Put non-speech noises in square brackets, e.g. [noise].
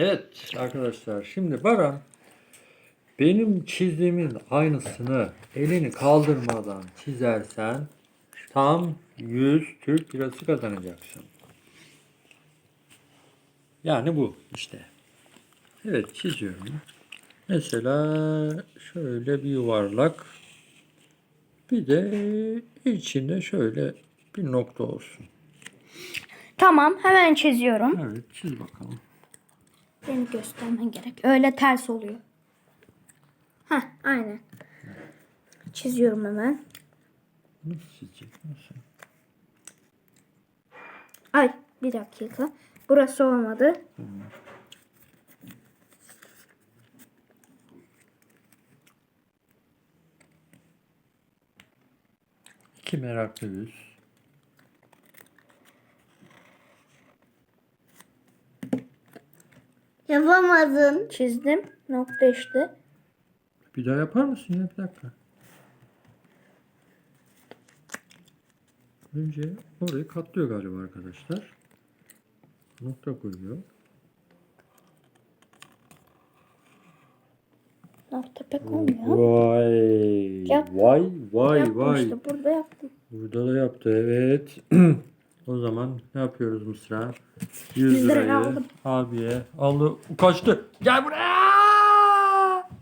Evet arkadaşlar şimdi Baran benim çizdiğimin aynısını elini kaldırmadan çizersen tam 100 Türk lirası kazanacaksın. Yani bu işte. Evet çiziyorum. Mesela şöyle bir yuvarlak. Bir de içinde şöyle bir nokta olsun. Tamam hemen çiziyorum. Evet çiz bakalım. Beni göstermen gerek. Öyle ters oluyor. Heh aynen. Çiziyorum hemen. Ay bir dakika. Burası olmadı. İki meraklı yüz. Yapamadın. Çizdim. Nokta işte. Bir daha yapar mısın ya? Bir dakika. Önce orayı katlıyor galiba arkadaşlar. Nokta koyuyor. Nokta pek olmuyor. Vay. Yap. Vay vay Yaptım vay. işte, burada yaptım. Burada da yaptı evet. [clears throat] o zaman ne yapıyoruz Mısra? 100 100 lirayı abiye aldı. Kaçtı. Gel buraya.